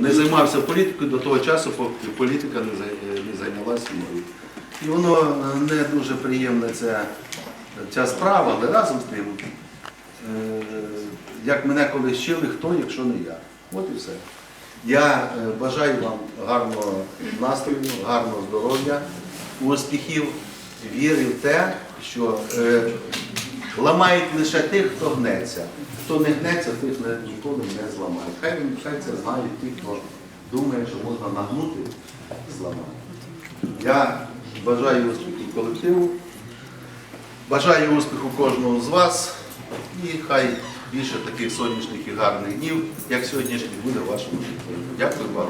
не займався політикою до того часу, поки політика не зай- не зайнялася мною. І воно е, не дуже приємне ця, ця справа, але разом з тим, е, як мене колись вчили, хто, якщо не я. От і все. Я е, бажаю вам гарного настрою, гарного здоров'я, успіхів, віри в те, що е, ламають лише тих, хто гнеться. Хто не гнеться, тих ніколи не зламають. Хай, він хай це знають ті, хто думає, що можна нагнути, зламати. Я бажаю успіху колективу, бажаю успіху кожного з вас і хай більше таких сонячних і гарних днів, як сьогоднішній, буде в вашому житті. Дякую вам.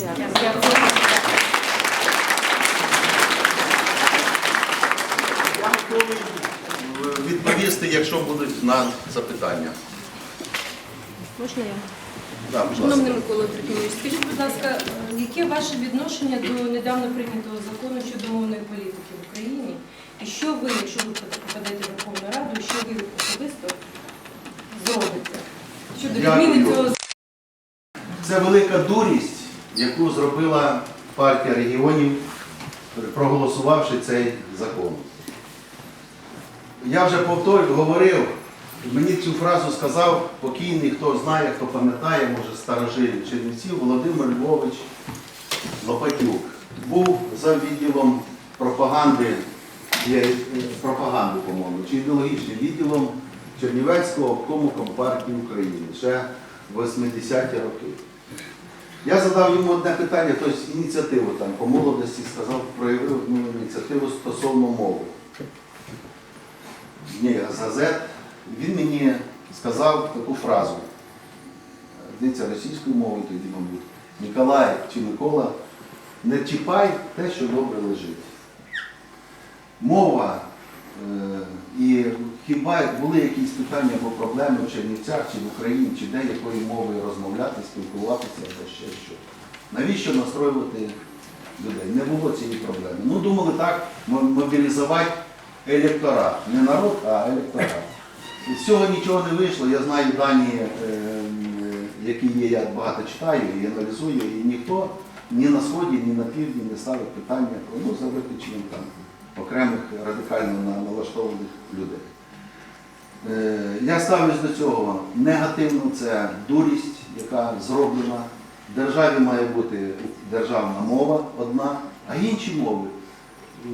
Я готовий е, відповісти, якщо будуть на запитання. Можна я? Да, будь Шановний. Микола Трохимович, скажіть, будь ласка, яке ваше відношення до недавно прийнятого закону щодо мовної політики в Україні? І що ви, якщо ви попадете в Верховну Раду, що ви особисто зробите щодо Дякую. відміни цього Це велика дурість, яку зробила партія регіонів, проголосувавши цей закон. Я вже повторю, говорив, мені цю фразу сказав покійний, хто знає, хто пам'ятає, може старожилів Чернівців, Володимир Львович Лопатюк. Був за відділом пропаганди, е, пропаганди, по-моєму, чи ідеологічним відділом Чернівецького обкому Компартії України ще в 80-ті роки. Я задав йому одне питання, тобто ініціативу там по молодості сказав, проявив ну, ініціативу стосовно мови. Ні, з. Він мені сказав таку фразу. Здається, російською мовою тоді, мабуть. Ніколай чи Микола, не чіпай те, що добре лежить. Мова е, і хіба були якісь питання або проблеми в Чернівцях чи в Україні, чи де якою мовою розмовляти, спілкуватися або ще що. Навіщо настроювати людей? Не було цієї проблеми. Ну, думали так, мобілізувати електорат. Не народ, а електорат. З цього нічого не вийшло. Я знаю дані, е, які є, я багато читаю і аналізую, і ніхто ні на сході, ні на півдні не ставить питання про ну, за виключенням там окремих радикально налаштованих людей. Е, Я ставлюсь до цього негативно, це дурість, яка зроблена. В державі має бути державна мова одна, а інші мови. Е,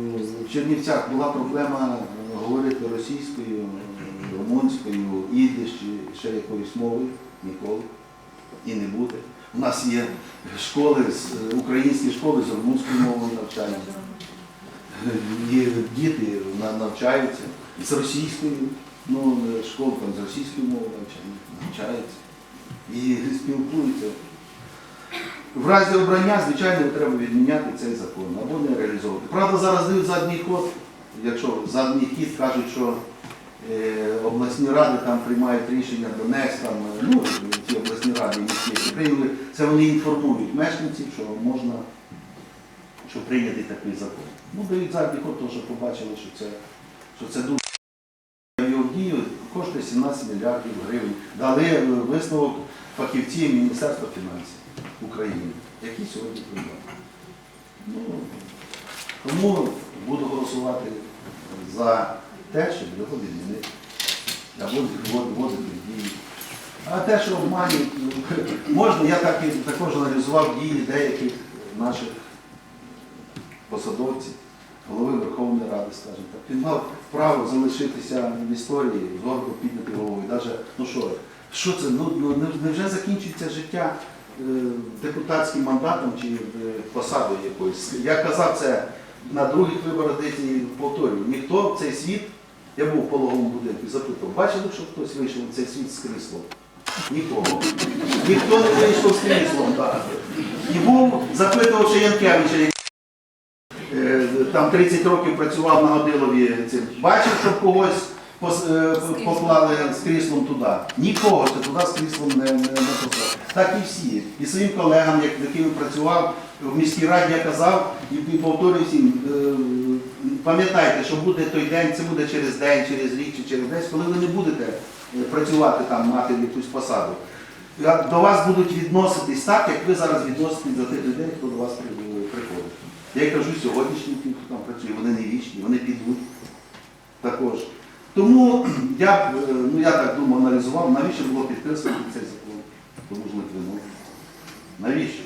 В Чернівцях була проблема е, говорити російською, е, румунською, ідиш ще якоюсь мовою ніколи і не буде. У нас є школи, українські школи з румунською мовою навчаються. Є діти навчаються з російською, ну, школа там з російською мовою навчаються і спілкуються. В разі обрання, звичайно, треба відміняти цей закон або не реалізовувати. Правда, зараз дають задній ход, якщо задній хід кажуть, що е, обласні ради там приймають рішення Донець, там, е, ну, ці обласні ради міські прийняли, це вони інформують мешканців, що можна що прийнятий такий закон. Ну, дають задній ход, тому що побачили, що це, що це дуже його дію коштує 17 мільярдів гривень. Дали е, висновок фахівців Міністерства фінансів України, які сьогодні приймають. Ну, тому буду голосувати за те, щоб його відмінити. Або ввод- вводити в дію. А те, що обманюють, ну, можна, я так і також аналізував дії деяких наших посадовців, голови Верховної Ради, скажімо так. Він мав право залишитися в історії гордо підняти головою. Даже, ну що, що це? Ну, ну не- невже закінчується життя депутатським мандатом чи е, посадою якоюсь? Я казав це на других виборах, десь і повторюю. Ніхто в цей світ, я був в пологовому будинку і запитував, бачили, що хтось вийшов в цей світ з кріслом? Нікого. Ніхто не вийшов з кріслом. так. І був, запитував ще Янкевича, Е, там 30 років працював на Годилові. Бачив, щоб когось е, поклали з кріслом туди. Нікого ти туди з кріслом не, не, не послав. Так і всі. І своїм колегам, як- з якими працював в міській раді, я казав і повторюю всім, е, пам'ятайте, що буде той день, це буде через день, через рік чи через десь, коли ви не будете е, працювати там, мати якусь посаду. До вас будуть відноситись так, як ви зараз відноситесь до тих людей, хто до вас приходить. Я й кажу сьогоднішнім тим, хто там працює, вони не вічні, вони підуть також. Тому я е, ну я так думав, аналізував, навіщо було підписувати цей закон, тому ж Литвину. Навіщо?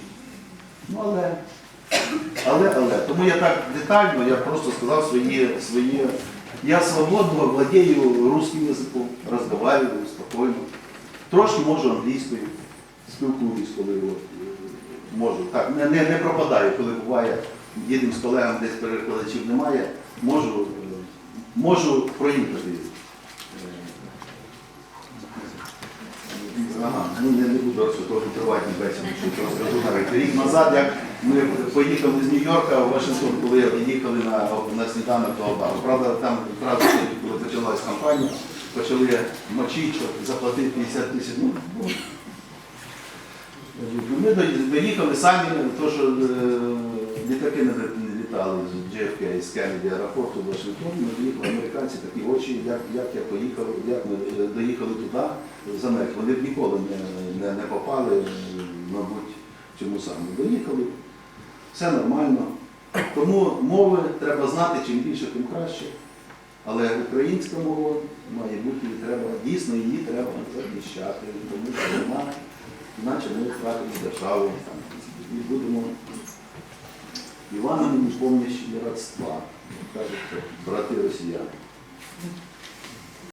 Ну але, але, але. Тому я так детально, я просто сказав свої, свої. Я свободно владею русским язиком, розмовляю спокійно. Трошки можу англійською, спілкуюсь, коли е, можу. Так, не, не, не пропадаю, коли буває, їдемо з колегами, десь перекладачів немає, можу, можу проїхати. Е, Ага, ну не, не буду розсудовувати приватні бесіди, що розкажу навіть. Рік назад, як ми поїхали з Нью-Йорка в Вашингтон, коли їхали на, на сніданок до Обами. Правда, там одразу, коли почалась кампанія, почали мочити, заплатити 50 тисяч. Ну, ну, ми до- доїхали самі, то що е, літаки не літали з JFK, з Кеннеді аеропорту в Вашингтон, ми доїхали американці такі очі, як, як я поїхав, як ми е, доїхали туди, з Америки. Вони б ніколи не, не, не попали, мабуть, в цьому самому. Доїхали, все нормально. Тому мови треба знати, чим більше, тим краще. Але українська мова має бути і треба, дійсно її треба захищати, тому що вона, іначе ми втратимо державу і будемо Іванові не і родства, кажуть брати росіяни.